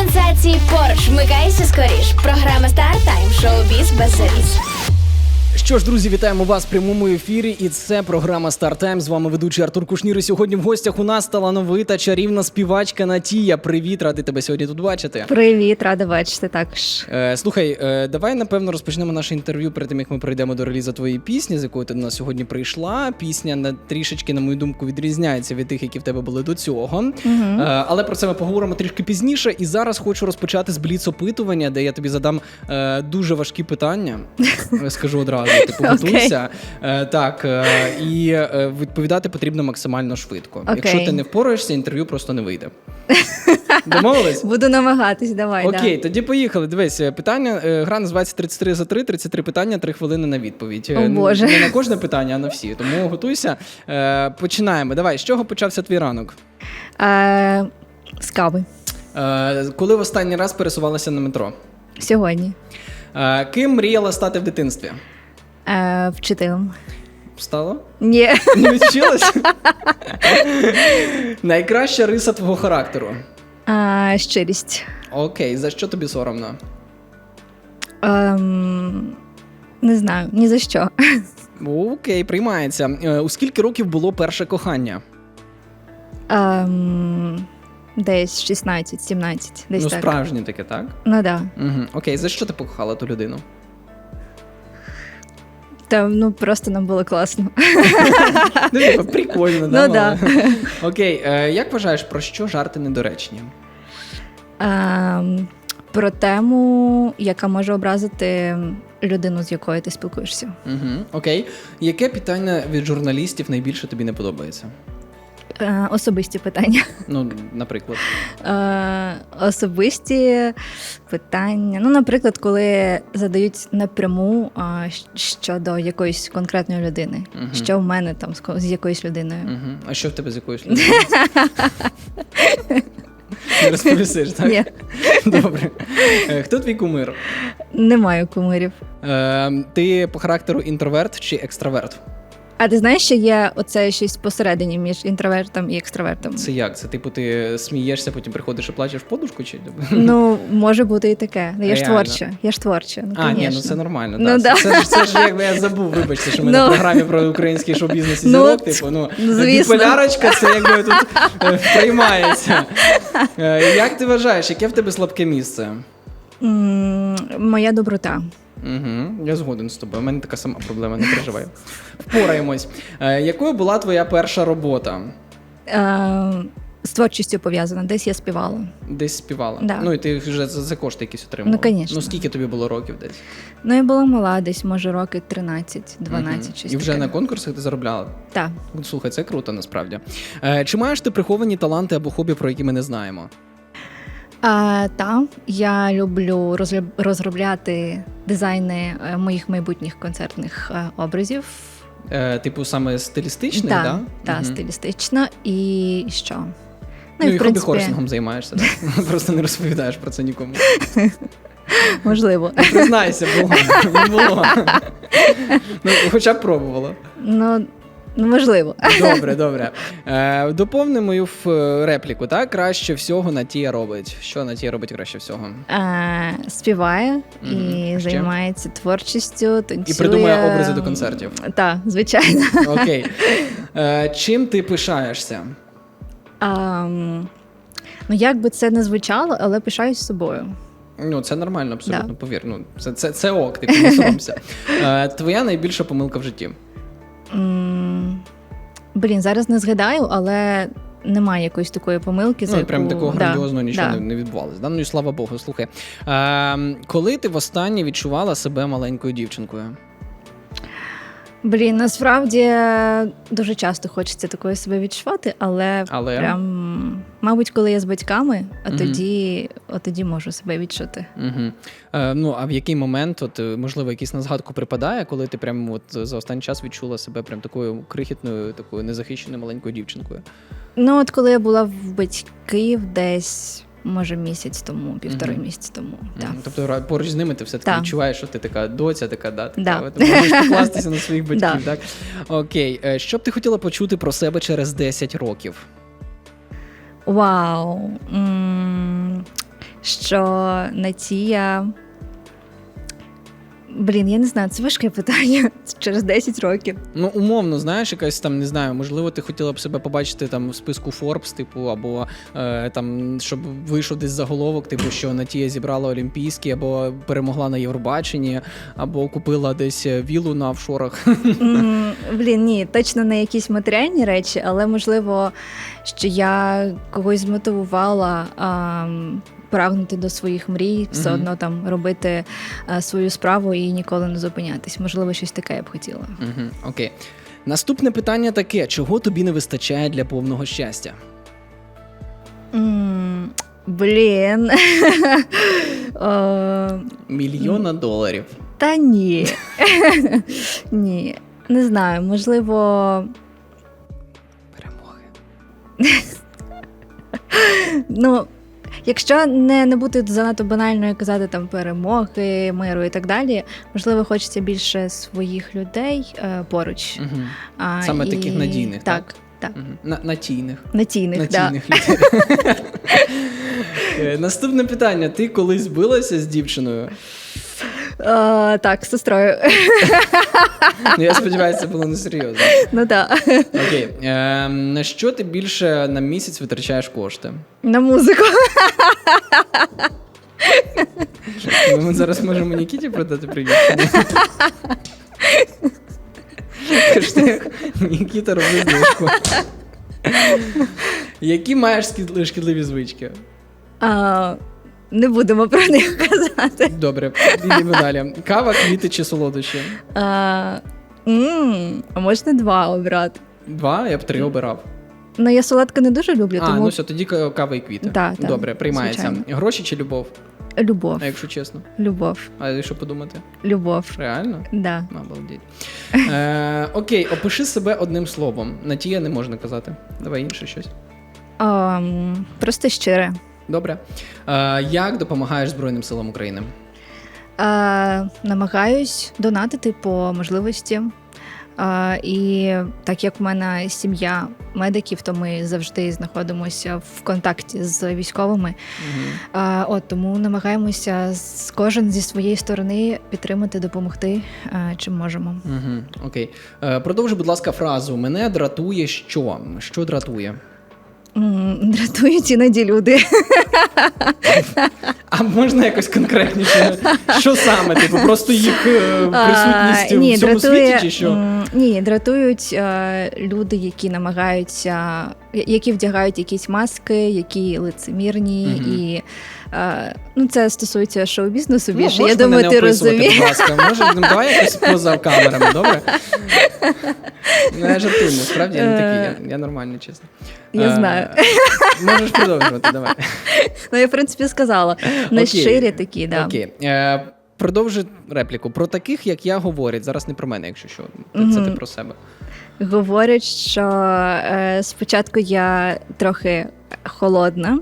Сенсації поруч, вмикайся скоріш. Програма Стар Тайм. Шоу-біз без завіс. Що ж, друзі, вітаємо вас в прямому ефірі. І це програма Стартайм. З вами ведучий Артур Кушнір. І сьогодні в гостях у нас талановита чарівна співачка Натія. Привіт, радий тебе сьогодні тут бачити. Привіт, рада бачити також. Е, слухай, е, давай напевно розпочнемо наше інтерв'ю перед тим, як ми прийдемо до релізу твоєї пісні, з якою ти до нас сьогодні прийшла. Пісня на трішечки, на мою думку, відрізняється від тих, які в тебе були до цього. Е, але про це ми поговоримо трішки пізніше. І зараз хочу розпочати з бліц опитування, де я тобі задам е, дуже важкі питання. Скажу одразу. Типу, Окей. готуйся. Е, так, е, і е, відповідати потрібно максимально швидко. Окей. Якщо ти не впораєшся, інтерв'ю просто не вийде. Домовились? Буду намагатись, давай. Окей, тоді поїхали. Дивись, е, питання. е, Гра називається 33 за 3, 33 питання, 3 хвилини на відповідь. Е, О, Боже. Не на кожне питання, а на всі. Тому готуйся. Е, Починаємо. Давай, з чого почався твій ранок? Е, з кави. Е, Коли в останній раз пересувалася на метро? Сьогодні. Е, Ким мріяла стати в дитинстві? Е, вчителем. Стало? Ні. Не відчилась? Найкраща риса твого характеру. Е, щирість. Окей, за що тобі соромно? Ем, не знаю, ні за що. Окей, приймається. Е, У скільки років було перше кохання? Ем, десь 16-17. Десь ну, так. справжнє таке, так? Ну да. Угу. Окей, за що ти покохала ту людину? Та ну просто нам було класно. Ну, типу, прикольно, да? Ну, да. Окей, е, як вважаєш, про що жарти недоречні? Ем, про тему, яка може образити людину, з якою ти спілкуєшся. Угу. Окей. Яке питання від журналістів найбільше тобі не подобається? Е, особисті питання. Ну, наприклад. Е, особисті питання. Ну, наприклад, коли задають напряму а, щ- щодо якоїсь конкретної людини, Мгм. що в мене там з ко- з якоюсь людиною. Угу. А що в тебе з якоюсь людиною? Не розповісиш, так? Ні, Добре. Е, Хто твій кумир? немає кумирів. Е, ти по характеру інтроверт чи екстраверт? А ти знаєш, що є оце щось посередині між інтровертом і екстравертом? Це як? Це типу ти смієшся, потім приходиш і плачеш в подушку? Чи... Ну, може бути і таке. Я ж творча. Я ж творча. Ну, А, ні, ну це нормально. Ну, да. Це, це, ж- це ж якби я забув, вибачте, що ми на Ну. програмі про український шоу-бізнес і Ну, зірок, типу, ну, ну, звісно. біполярочка, це якби тут е, приймається. Е, Як ти вважаєш, яке в тебе слабке місце? Моя доброта. Угу, я згоден з тобою. У мене така сама проблема, не переживай. Впораємось. Е, якою була твоя перша робота? Е, з творчістю пов'язана. Десь я співала. Десь співала? Да. Ну і ти вже за, за кошти якісь отримала? Ну, конечно. Ну скільки тобі було років десь? Ну, я була мала, десь, може, роки 13-12, Мгм. щось І вже таке. на конкурсах ти заробляла? Так. Слухай, це круто насправді. Е, чи маєш ти приховані таланти або хобі, про які ми не знаємо? А, та, я люблю розроб- розробляти дизайни е, моїх майбутніх концертних е, образів. Е, типу, саме стилістичний, Так, да? та, Мгм. стилістично. І що? Ну, і, в принципі, хобі-хорсингом займаєшся, так? Просто не розповідаєш про це нікому. можливо. Признайся, було. Було. Ну, хоча б пробувала. Ну, ну, можливо. Добре, добре. Е, доповни мою ф- репліку, так? Краще всього Натія робить. Що Натія робить краще всього? Е, співає і ще? займається творчістю, танцює. І придумує образи до концертів. Так, звичайно. Окей. Е, чим ти пишаєшся? Ам, ну, як би це не звучало, але пишаюсь собою. Ну, це нормально, абсолютно, Да. повір. Ну, це, це, це ок, ти не соромся. Е, твоя найбільша помилка в житті. Блін, зараз не згадаю, але немає якоїсь такої помилки. за Ну, і прям яку- такого Да, грандіозного нічого да. не, не відбувалося. Да? Ну і слава Богу, слухай. Е, коли ти востаннє відчувала себе маленькою дівчинкою? Блін, насправді дуже часто хочеться такою себе відчувати, але, Але? прям, мабуть, коли я з батьками, а Мгм. тоді, от тоді можу себе відчути. Угу. Е, ну, а в який момент, от, е, можливо, якийсь на згадку припадає, коли ти прям от за останній час відчула себе прям такою крихітною, такою незахищеною маленькою дівчинкою? Ну, от коли я була в батьків десь, може, місяць тому, півтори Мгм. місяці тому. Мгм. Так. Тобто поруч з ними ти все-таки Так. відчуваєш, що ти така доця, така, да, така, Да. ти можеш покластися на своїх батьків, так? Окей. Е, Що б ти хотіла почути про себе через 10 років? Вау. Що Натія. Блін, я не знаю, це важке питання через 10 років. Ну, умовно, знаєш, якась там, не знаю, можливо, ти хотіла б себе побачити там в списку Forbes, типу, або е, там, щоб вийшов десь заголовок, типу, що Натія зібрала Олімпійські, або перемогла на Євробаченні, або купила десь вілу на офшорах. Блін, ні, точно не якісь матеріальні речі, але можливо, що я когось змотивувала а, прагнути до своїх мрій, все одно там робити а, свою справу і ніколи не зупинятись. Можливо, щось таке я б хотіла. Окей. Наступне питання таке: чого тобі не вистачає для повного щастя? М, Блін. Мільйона доларів. Та ні. Ні. Не знаю, можливо, Перемоги. ну. Якщо не, не бути занадто банальною казати там перемоги, миру і так далі, можливо, хочеться більше своїх людей е, поруч. Угу. А, Саме і- таких надійних, так? Так, так. На, натійних. Натійних, натійних да. людей. Е, Наступне питання: ти колись билася з дівчиною? Е, так, з сестрою. Ну, я сподіваюся, це було несерйозно. ну так. Окей. Е, на що ти більше на місяць витрачаєш кошти? На музику. Ми зараз можемо Нікіті продати привіт. Хештег Нікіта роби знижку. Які маєш шкідливі звички? А, не будемо про них казати. Добре, йдемо далі. Кава, квіти чи солодощі? А, м, а можна два обрати? Два, я б три обирав. Ну, я солодке не дуже люблю, А, тому ну все, тоді ка- кава і квіти. Да, да, Добре, приймається. звичайно. Гроші чи любов? любов. А якщо чесно. Любов. А якщо подумати? Любов. Реально? Да. Обалдеть. Е, окей, опиши себе одним словом. Натія не можна казати. Давай інше щось. Ам, просто щире. Добре. Е, як допомагаєш Збройним силам України? А, намагаюсь донатити по можливості. А, і так як в мене сім'я медиків, то ми завжди знаходимося в контакті з військовими. Угу. А, от тому намагаємося з кожен зі своєї сторони підтримати, допомогти, а, чим можемо. Угу. Окей. Е, продовжи, будь ласка, фразу. Мене дратує що? Що дратує? М, Дратують іноді люди. А можна якось конкретніше? Що саме? Типу, просто їх е, присутність А, в цьому світі, чи що? м, Ні, дратують е, люди, які намагаються, які вдягають якісь маски, які лицемірні, Мгм. і е, ну, це стосується шоу-бізнесу Ну. Я думаю, ти розумієш. Будь ласка, може, ну, давай якось поза камерами, добре? Ну, я жартую, насправді я не такий, я, я нормальний, чесно. Я знаю. Можеш продовжувати, давай. Ну, я, в принципі, сказала. Не щирі такі, да. Окей. Е, продовжу репліку. Про таких, як я, говорять. Зараз не про мене, якщо що. Це ти про себе. Говорять, що е, спочатку я трохи холодна,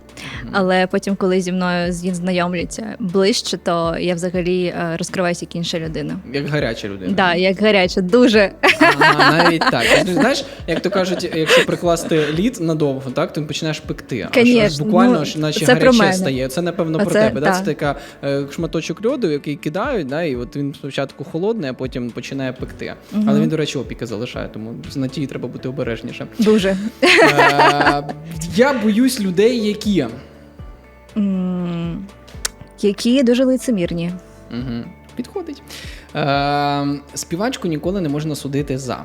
але потім, коли зі мною знайомляться ближче, то я взагалі е, розкриваюся як інша людина. Як гаряча людина. Да, як гаряча, дуже. Ага, навіть так. Знаєш, як то кажуть, якщо прикласти лід надовго, так, то починаєш пекти. Аж- Аж буквально ну, аж наче це гаряче стає. Це напевно про Оце тебе. Да? Це така е, шматочок льоду, який кидають, да? і от він спочатку холодний, а потім починає пекти. Мгм. Але він, до речі, опіки залишає, тому з натії треба бути обережніше. Дуже. Е, я боюсь людей, які. М, Які дуже лицемірні. Угу. Підходить. Е, співачку ніколи не можна судити за.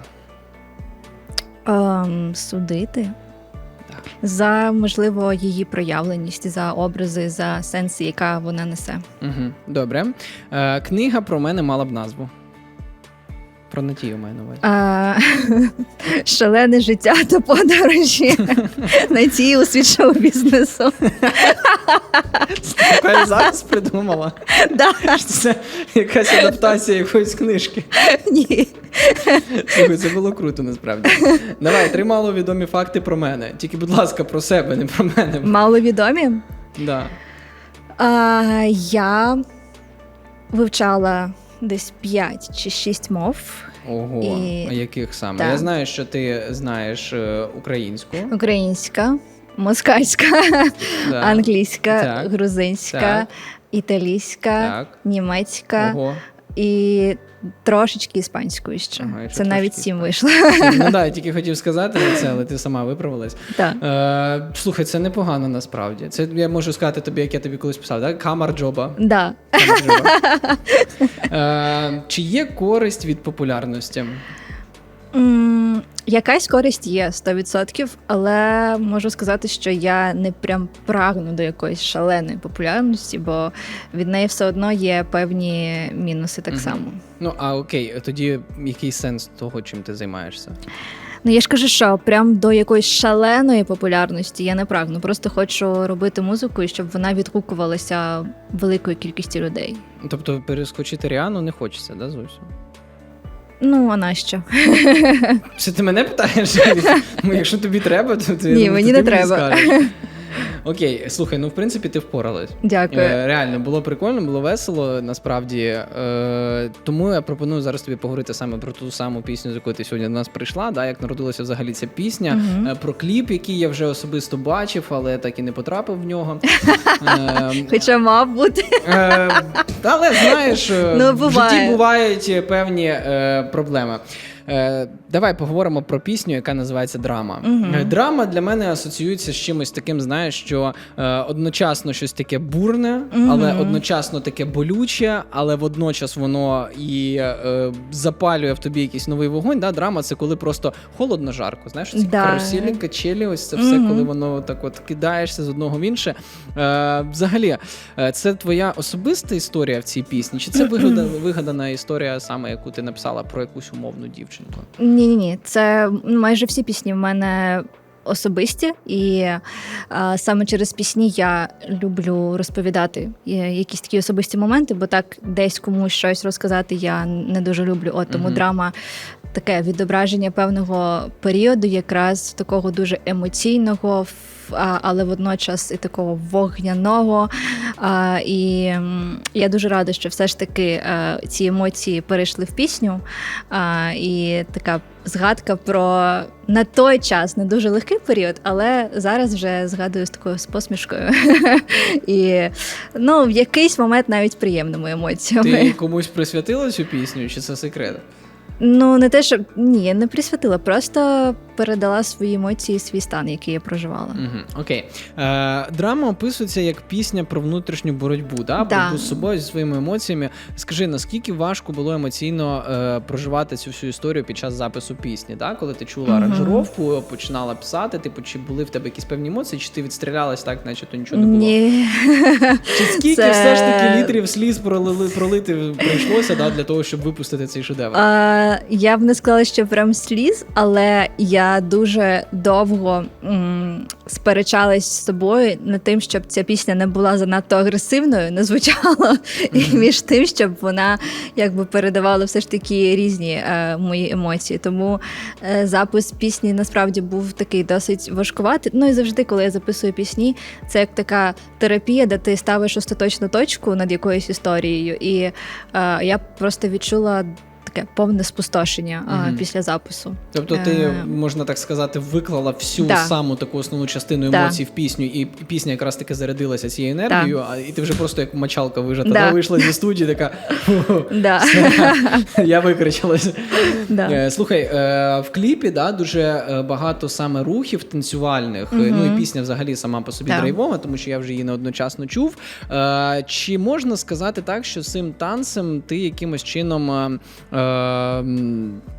Ем, судити. Так. За, можливо, її проявленість, за образи, за сенси, яка вона несе. Угу. Добре. Е, книга про мене мала б назву. Про Натію маю на увазі. А, шалене життя та подорожі на ті у світ шоу-бізнесу. Це така зараз придумала. Да, Це якась адаптація якоїсь книжки. ні. Слухай, це було круто насправді. Давай, три маловідомі факти про мене. Тільки, будь ласка, про себе, не про мене. Маловідомі. Да. А, я вивчала десь 5 чи 6 мов. Ого, І- а яких саме? Так. Я знаю, що ти знаєш е, українську. Українська, москальська, Да. англійська, Так. грузинська, Так. італійська, Так. німецька Ого. і трошечки іспанською ще. Ага, ще Це навіть сім вийшло. Ну так, я тільки хотів сказати це, але ти сама виправилась. Так. Е, слухай, це непогано насправді. Це я можу сказати тобі, як я тобі колись писав, так? Камар джоба. Да. Е, чи є користь від популярності? Якась користь є 100%, але можу сказати, що я не прям прагну до якоїсь шаленої популярності, бо від неї все одно є певні мінуси так само. Ну, а окей, тоді який сенс того, чим ти займаєшся? Ну я ж кажу, що прям до якоїсь шаленої популярності я не прагну. Просто хочу робити музику і щоб вона відгукувалася великою кількістю людей. Тобто перескочити Ріану не хочеться, да, зовсім? Ну, а нащо? Це ти мене питаєш? Ну, якщо тобі треба, то ти Ні, ну, мені не треба. скажеш. Окей, слухай, ну в принципі ти впоралась. Дякую. Е, реально було прикольно, було весело насправді. Е, тому я пропоную зараз тобі поговорити саме про ту саму пісню, з якою ти сьогодні до нас прийшла. Да, як народилася взагалі ця пісня, е, про кліп, який я вже особисто бачив, але так і не потрапив в нього. Е, Хоча мав бути. Е, але знаєш, Ну, в житті бувають певні е, проблеми. Е, давай поговоримо про пісню, яка називається Драма. Е, Драма для мене асоціюється з чимось таким, знаєш, що е, одночасно щось таке бурне, Мгм. але одночасно таке болюче, але водночас воно і е, запалює в тобі якийсь новий вогонь. Да? Драма це коли просто холодно жарко. Знаєш, ці Да. каруселі, качелі, ось це все, Мгм. коли воно так от кидаєшся з одного в інше. Е, взагалі, е, це твоя особиста історія в цій пісні? Чи це вигадана, вигадана історія, саме яку ти написала про якусь умовну дівчинку? Ні, ні, ні. Це майже всі пісні в мене особисті, і а, саме через пісні я люблю розповідати е, якісь такі особисті моменти, бо так десь комусь щось розказати я не дуже люблю. От тому Мгм. драма таке відображення певного періоду, якраз такого дуже емоційного. Але водночас і такого вогняного. А, і я дуже рада, що все ж таки е, ці емоції перейшли в пісню. А, і така згадка про на той час не дуже легкий період, але зараз вже згадую з такою з посмішкою. І ну, в якийсь момент навіть приємними емоціями. Ти комусь присвятила цю пісню, чи це секрет? Ну, не те, що ні, не присвятила, просто передала свої емоції, свій стан, який я проживала. Угу, окей. Е, драма описується як пісня про внутрішню боротьбу, да? Да. боротьбу з собою, зі своїми емоціями. Скажи, наскільки важко було емоційно е, проживати цю всю історію під час запису пісні? Да? Коли ти чула аранжировку, починала писати, типу, чи були в тебе якісь певні емоції, чи ти відстрілялась так, наче то нічого не було? Ні. Чи скільки Це- все ж таки літрів сліз пролили, пролити прийшлося да, для того, щоб випустити цей шедевр? А, я б не сказала, що прям сліз, але я дуже довго м, сперечалась з собою над тим, щоб ця пісня не була занадто агресивною, не звучала, і між тим, щоб вона якби передавала все ж таки різні е, мої емоції. Тому е, запис пісні насправді був такий досить важкуватий. Ну і завжди, коли я записую пісні, це як така терапія, де ти ставиш остаточну точку над якоюсь історією. І е, я просто відчула. Таке повне спустошення а, після запису. Тобто ти, Е, можна так сказати, виклала всю Да. саму таку основну частину Да. емоцій в пісню, і пісня якраз таки зарядилася цією енергією, а і ти вже просто як мочалка вижата. Да. Да. Вийшла зі студії, така Да. я викричалась. Да. Е, Слухай, е, в кліпі да, дуже багато саме рухів танцювальних. Мгм. Ну і пісня взагалі сама по собі Да. драйвова, тому що я вже її неодночасно чув. Чи можна сказати так, що цим танцем ти якимось чином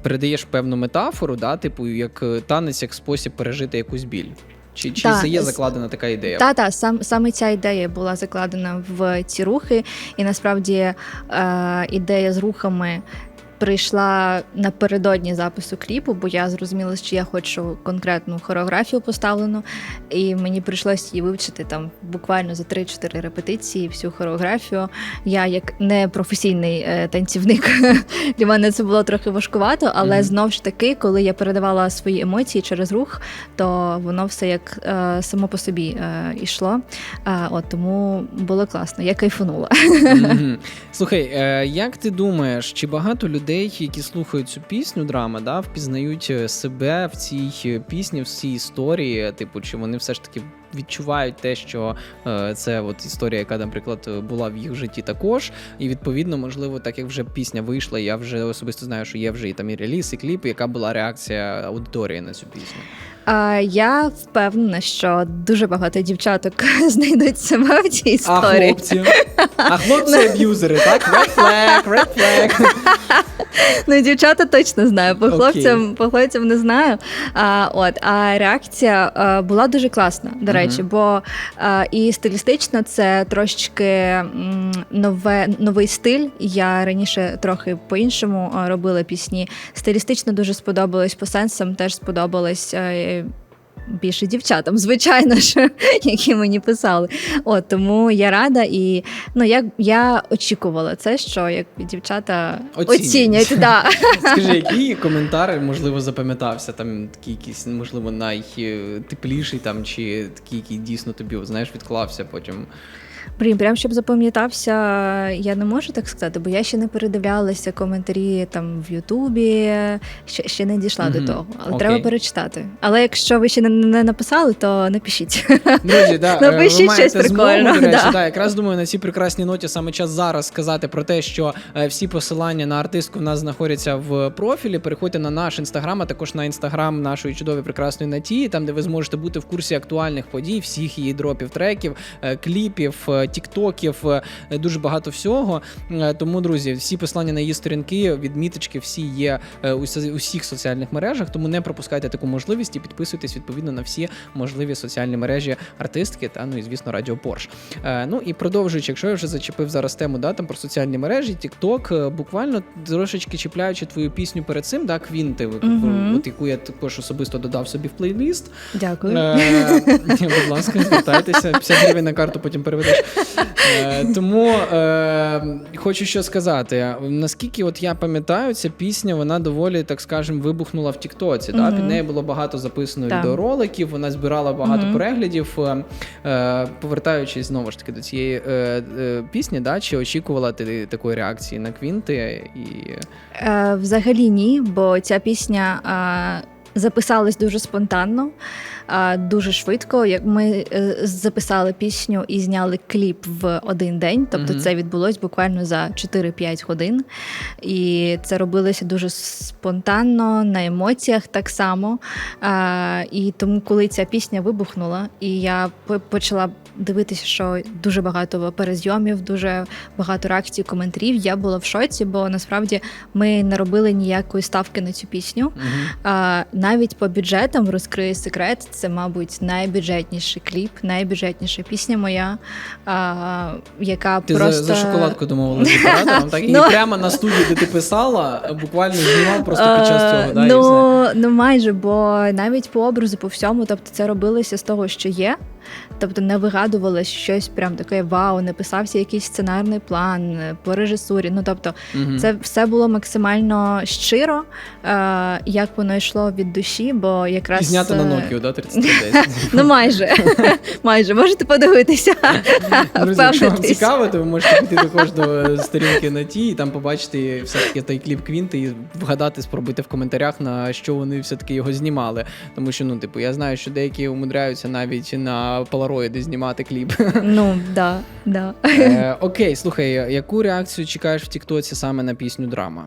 передаєш певну метафору, да, типу, як е, танець, як спосіб пережити якусь біль? Чи, чи Да, є закладена така ідея? Та, та, сам, саме ця ідея була закладена в ці рухи, і насправді е, ідея з рухами прийшла напередодні запису кліпу, бо я зрозуміла, що я хочу конкретну хореографію поставлену, і мені прийшлось її вивчити там буквально за 3-4 репетиції всю хореографію. Я як не професійний е, танцівник, для мене це було трохи важкувато, але Мгм. знов ж таки, коли я передавала свої емоції через рух, то воно все як е, само по собі е, йшло. Е, от тому було класно, я кайфанула. Мгм. Слухай, е, як ти думаєш, чи багато людей людей, які слухають цю пісню, драма, да, впізнають е, себе в цій е, пісні, в цій історії. Типу, чи вони все ж таки відчувають те, що е, це от історія, яка, наприклад, була в їх житті також. І відповідно, можливо, так як вже пісня вийшла, я вже особисто знаю, що є вже і там і реліз, і кліп, яка була реакція аудиторії на цю пісню. А, я впевнена, що дуже багато дівчаток знайдуть себе в цій А історії. хлопці? А хлопці аб'юзери, так? Red flag, red flag. Ну, дівчата точно знаю. По хлопцям, по хлопцям не знаю. А, от, а реакція а, була дуже класна, до речі, Мгм. бо а, і стилістично це трошечки м, нове, новий стиль. Я раніше трохи по-іншому робила пісні. Стилістично дуже сподобалось, по сенсам теж сподобалось. Більше дівчатам, звичайно ж, які мені писали. От тому я рада, і ну як я очікувала це, що як дівчата Оцінюють. оцінять, да. Скажи, який коментар, можливо, запам'ятався? Там такий якийсь, можливо, найтепліший там, чи такий, який дійсно тобі, знаєш, відклався потім. Блін, прям щоб запам'ятався, я не можу так сказати, бо я ще не передивлялася коментарі там в Ютубі, ще, ще не дійшла Мгм, до того. Але окей. треба перечитати. Але якщо ви ще не, не написали, то напишіть. Друзі, да, е, Напишіть ви маєте щось змогу, прикольне, до речі, да. да, якраз думаю, на цій прекрасній ноті саме час зараз сказати про те, що е, всі посилання на артистку в нас знаходяться в профілі. Переходьте на наш інстаграм, а також на інстаграм нашої чудової прекрасної Наті, там де ви зможете бути в курсі актуальних подій, всіх її дропів, треків, е, кліпів, тіктоків, е, дуже багато всього. Е, Тому, друзі, всі посилання на її сторінки, відміточки, всі є е, у всіх соціальних мережах. Тому не пропускайте таку можливість і підписуйтесь відповідно на всі можливі соціальні мережі артистки та ну і звісно Радіо Порш. Ну і продовжуючи, якщо я вже зачепив зараз тему да, там про соціальні мережі, TikTok, е, буквально трошечки чіпляючи твою пісню перед цим, да, Квінти, Мгм. от яку я також особисто додав собі в плейліст. Дякую. Е, Будь ласка, звертайтеся, 50 гривень на карту потім переведеш. Е, Тому е, хочу що сказати. Наскільки от я пам'ятаю, ця пісня вона доволі, так скажем, вибухнула в Тіктоці. Да? Під нею було багато записано Так. відеороликів, вона збирала багато переглядів. Е, е, Повертаючись знову ж таки до цієї е, е, пісні, да? чи очікувала ти такої реакції на Квінти? І... Е, взагалі ні, бо ця пісня е, записалась дуже спонтанно, дуже швидко. Як ми е, записали пісню і зняли кліп в один день, тобто Мгм. це відбулось буквально за 4-5 годин. І це робилося дуже спонтанно, на емоціях так само. І тому, коли ця пісня вибухнула, і я почала дивитися, що дуже багато перезйомів, дуже багато реакцій, коментарів. Я була в шоці, бо насправді ми не робили ніякої ставки на цю пісню. А, навіть по бюджетам розкрию секрет. Це, мабуть, найбюджетніший кліп, найбюджетніша пісня моя, а, яка Ти просто за, за шоколадку домовилася з оператором, так? І Ну. прямо на студії, де ти писала, буквально знімав просто під час цього. Да, і все. ну, ну майже, бо навіть по образу, по всьому, тобто це робилося з того, що є. Тобто не вигадувалось щось прям таке вау, не писався якийсь сценарний план е, по режисурі. Ну тобто, Мгм. Це все було максимально щиро, е, як воно йшло від душі, бо якраз І знято на е, Nokia, да, 3310. Ну майже, майже можете подивитися. Друзі, якщо вам цікаво, то ви можете піти до сторінки на ті і там побачити все-таки той кліп Квінти і вгадати, спробуйте в коментарях, на що вони все-таки його знімали. Тому що, ну, типу, я знаю, що деякі умудряються навіть на полароїди знімати кліп. Ну да, да. Е, Окей, слухай, яку реакцію чекаєш в Тіктоці саме на пісню драма?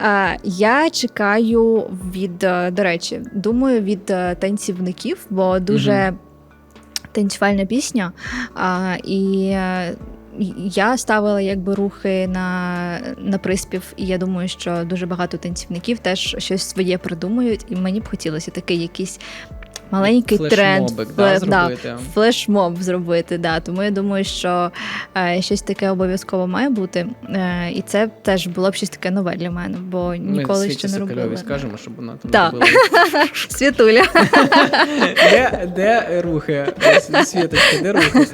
Е, Я чекаю від, е, до речі, думаю, від е, танцівників, бо дуже танцювальна пісня. А, І е, я ставила якби рухи на, на приспів, і я думаю, що дуже багато танцівників теж щось своє придумують, і мені б хотілося такий якийсь. Маленький тренд да, да, зробити. флешмоб зробити. Да. Тому я думаю, що е, щось таке обов'язково має бути. Е, і це теж було б щось таке нове для мене, бо ніколи Ми ще не робили. Сокольовій скажемо, щоб вона там Да. робила. Світуля. Де, де рухи? Ось, Світочка, де рухи?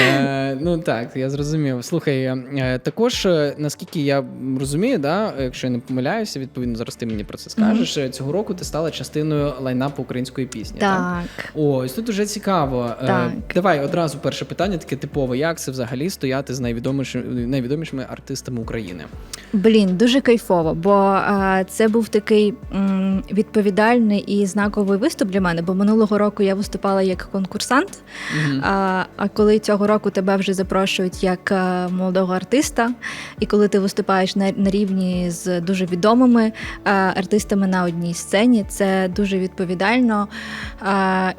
Е, ну так, я зрозумів. Слухай, е, також, е, наскільки я розумію, да, якщо я не помиляюся, відповідно, зараз ти мені про це скажеш. е, Цього року ти стала частиною лайнапу української пісні. Так, Так. Ось тут дуже цікаво. Е, Так. Давай одразу перше питання, таке типове. Як це взагалі стояти з найвідомішими найвідомішими артистами України? Блін, дуже кайфово, бо а, це був такий м, відповідальний і знаковий виступ для мене. Бо минулого року я виступала як конкурсант. Мгм. А, а коли цього року тебе вже запрошують як е, молодого артиста, і коли ти виступаєш на, на рівні з дуже відомими е, артистами на одній сцені, це дуже відповідально, е,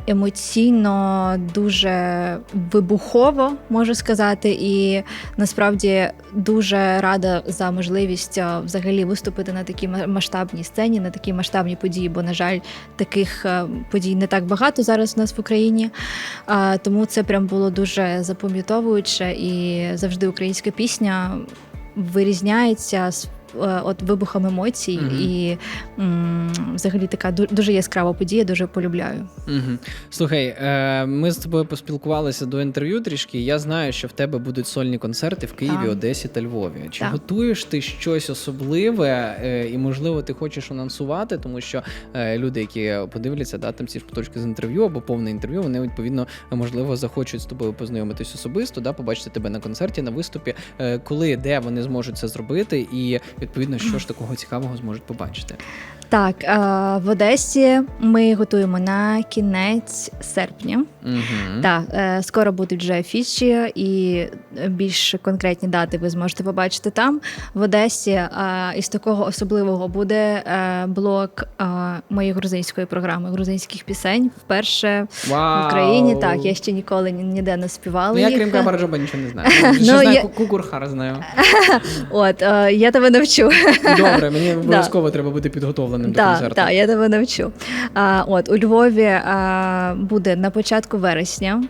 емоційно, дуже вибухово, можу сказати. І насправді дуже рада за можливість взагалі виступити на такій масштабній сцені, на такій масштабній події, бо, на жаль, таких подій не так багато зараз у нас в Україні. Тому це прям було дуже запам'ятовуюче, і завжди українська пісня вирізняється от вибухом емоцій, Мгм. і м, взагалі така ду- дуже яскрава подія, дуже полюбляю. Угу. Слухай, е, ми з тобою поспілкувалися до інтерв'ю трішки. Я знаю, що в тебе будуть сольні концерти в Києві, Так. Одесі та Львові. Чи Так. готуєш ти щось особливе, е, і можливо ти хочеш анонсувати, тому що е, люди, які подивляться, да, там ці шматочки з інтерв'ю або повне інтерв'ю, вони відповідно можливо захочуть з тобою познайомитись особисто, да, побачити тебе на концерті, на виступі, Е, коли де вони зможуть це зробити, і відповідно, що ж такого цікавого зможуть побачити. Так, е, в Одесі ми готуємо на кінець серпня. Угу. Так, е, скоро будуть вже афіші, і більш конкретні дати ви зможете побачити там. В Одесі е, із такого особливого буде блок моєї грузинської програми грузинських пісень. Вперше Вау. в Україні. Так, я ще ніколи ніде не співала. Ну, я їх. крім Кабараджоба нічого не знаю. Ще Ну, знаю я- Кукурхар знаю. От я тебе навчу. Добре, мені обов'язково треба бути підготовленим до концерту. так, я тебе навчу. А, от у Львові а, буде на початку вересня.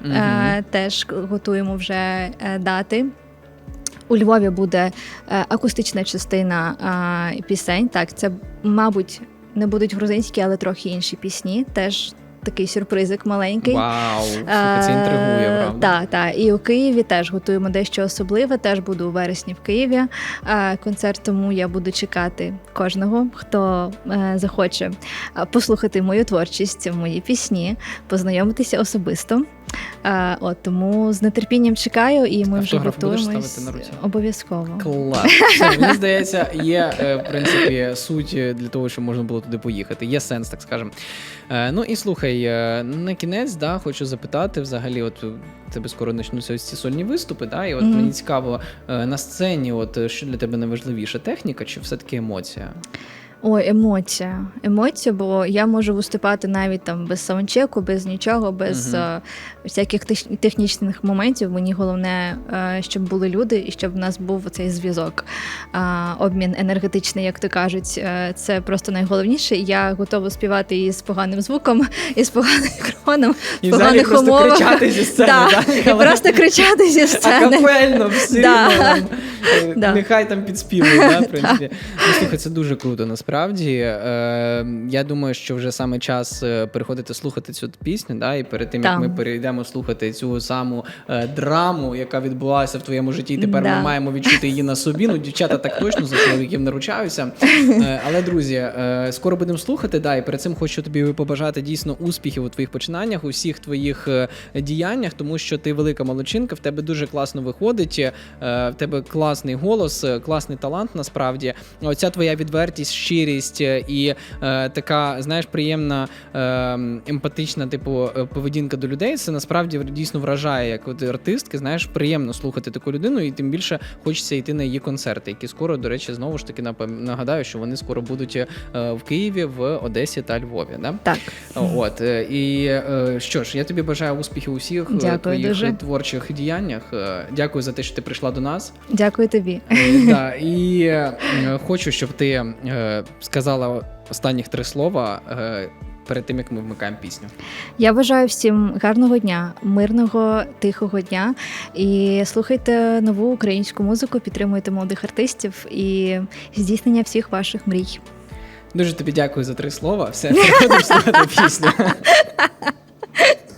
Теж готуємо вже е, дати. У Львові буде е, акустична частина а, пісень. Так, це, мабуть, не будуть грузинські, але трохи інші пісні. Теж такий сюрпризик маленький. Вау, слухай, це інтригує, правда. Так, так. І у Києві теж готуємо дещо особливе. Теж буду у вересні в Києві. Е, Концерт тому я буду чекати кожного, хто е, захоче е, послухати мою творчість, мої пісні, познайомитися особисто. Е, От тому з нетерпінням чекаю, і ми вже Автограф будеш готуємось ставити на руці? обов'язково. Клас. Все, мені здається, є е, в принципі суть е, для того, щоб можна було туди поїхати. Є сенс, так скажемо. Е, Ну і слухай, е, на кінець, да, хочу запитати взагалі, от у тебе скоро почнуться ось ці сольні виступи, да, і от Мгм. мені цікаво е, на сцені, от е, що для тебе найважливіше, техніка чи все-таки емоція? Ой, емоція. Емоція, бо я можу виступати навіть там без саундчеку, без нічого, без Мгм. е, всяких тех- технічних моментів. Мені головне, е, щоб були люди і щоб в нас був цей зв'язок. Обмін енергетичний, як то кажуть, Е, це просто найголовніше. Я готова співати і з поганим звуком, і з поганим мікрофоном, І в взагалі поганих просто умовах. кричати зі сцени, Да, да, І просто кричати зі сцени. Акапельно, всі Да. Да. нехай там підспівують, да, в принципі. Ну, слухай, це дуже круто, насправді. Е, я думаю, що вже саме час е, переходити слухати цю пісню, да, і перед тим, як ми перейдемо слухати цю саму е, драму, яка відбулася в твоєму житті, і тепер Да. ми маємо відчути її на собі. Ну, дівчата так точно за чоловіків наручаюся. Е, але, друзі, е, скоро будемо слухати, да, і перед цим хочу тобі побажати дійсно успіхів у твоїх починаннях, у всіх твоїх е, діяннях, тому що ти велика молодчинка, в тебе дуже класно виходить, е, в тебе класний голос, е, класний талант насправді. Оця твоя відвертість, щирість е, і е, така, знаєш, приємна е, емпатична, типу, е, поведінка до людей. Це насправді дійсно вражає як от артистки. Знаєш, приємно слухати таку людину, і тим більше хочеться йти на її концерти, які скоро, до речі, знову ж таки нагадаю, що вони скоро будуть е, в Києві, в Одесі та Львові. Да? Так. От і що ж, я тобі бажаю успіхів у всіх Дякую твоїх дуже. творчих діяннях. Дякую за те, що ти прийшла до нас. Дякую тобі. Да, і хочу, щоб ти сказала останніх три слова е, перед тим, як ми вмикаємо пісню. Я бажаю всім гарного дня, мирного, тихого дня. І слухайте нову українську музику, підтримуйте молодих артистів і здійснення всіх ваших мрій. Дуже тобі дякую за три слова. Все, переходимо слухати пісню.